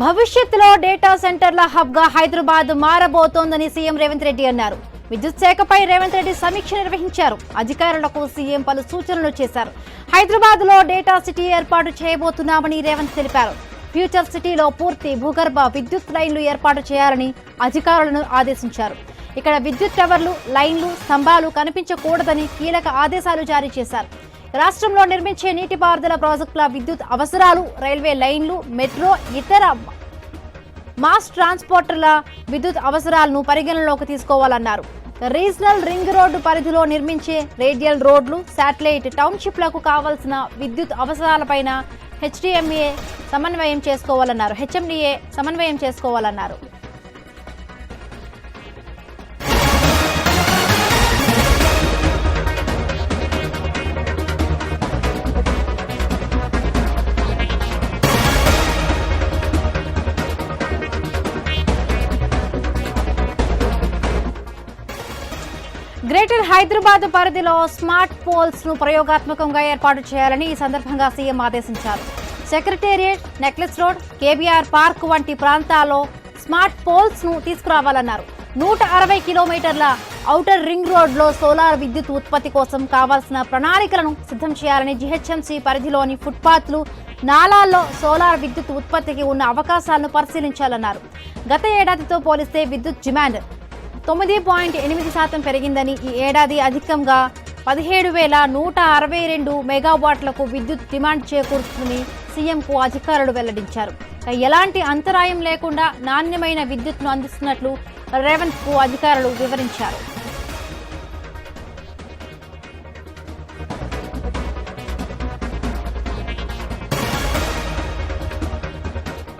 భవిష్యత్తులో డేటా సెంటర్ల హబ్గా హైదరాబాద్ మారబోతోందని సీఎం రేవంత్ రెడ్డి అన్నారు. విద్యుత్ శాఖపై రేవంత్ రెడ్డి సమీక్ష నిర్వహించారు. అధికారులకు సీఎం పలు సూచనలు చేశారు. హైదరాబాద్లో డేటా సిటీ ఏర్పాటు చేయబోతున్నామని రేవంత్ తెలిపారు. ఫ్యూచర్ సిటీలో పూర్తి భూగర్భ విద్యుత్ లైన్లు ఏర్పాటు చేయాలని అధికారులను ఆదేశించారు. ఇక్కడ విద్యుత్ టవర్లు లైన్లు స్తంభాలు కనిపించకూడదని కీలక ఆదేశాలు జారీ చేశారు. రాష్ట్రంలో నిర్మించే నీటిపారుదల ప్రాజెక్టుల విద్యుత్ అవసరాలు రైల్వే లైన్లు మెట్రో ఇతర మాస్ ట్రాన్స్పోర్టర్ల విద్యుత్ అవసరాలను పరిగణనలోకి తీసుకోవాలన్నారు. రీజనల్ రింగ్ రోడ్డు పరిధిలో నిర్మించే రేడియల్ రోడ్లు శాటిలైట్ టౌన్షిప్లకు కావాల్సిన విద్యుత్ అవసరాలపైన హెచ్డిఎంఏ సమన్వయం చేసుకోవాలన్నారు. హెచ్ఎండిఏ సమన్వయం చేసుకోవాలన్నారు. గ్రేటర్ హైదరాబాద్ పరిధిలో స్మార్ట్ పోల్స్ను ప్రయోగాత్మకంగా ఏర్పాటు చేయాలని ఈ సందర్భంగా సీఎం ఆదేశించారు. Secretariat necklace road KBR park వంటి ప్రాంతాల్లో స్మార్ట్ పోల్స్ను తీసుకురావాలన్నారు. నూట అరవై కిలోమీటర్ల ఔటర్ రింగ్ రోడ్లో సోలార్ విద్యుత్ ఉత్పత్తి కోసం కావాల్సిన ప్రణాళికలను సిద్ధం చేయాలని జిహెచ్ఎంసీ పరిధిలోని ఫుట్పాత్లు నాలాల్లో సోలార్ విద్యుత్ ఉత్పత్తికి ఉన్న అవకాశాలను పరిశీలించాలన్నారు. గత ఏడాదితో పోలిస్తే విద్యుత్ డిమాండ్ తొమ్మిది పాయింట్ ఎనిమిది శాతం పెరిగిందని ఈ ఏడాది అధికంగా పదిహేడు వేల నూట అరవై రెండు మెగావాట్లకు విద్యుత్ డిమాండ్ చేకూరుతుందని సీఎంకు అధికారులు వెల్లడించారు. ఎలాంటి అంతరాయం లేకుండా నాణ్యమైన విద్యుత్ను అందిస్తున్నట్లు రేవంత్కు అధికారులు వివరించారు.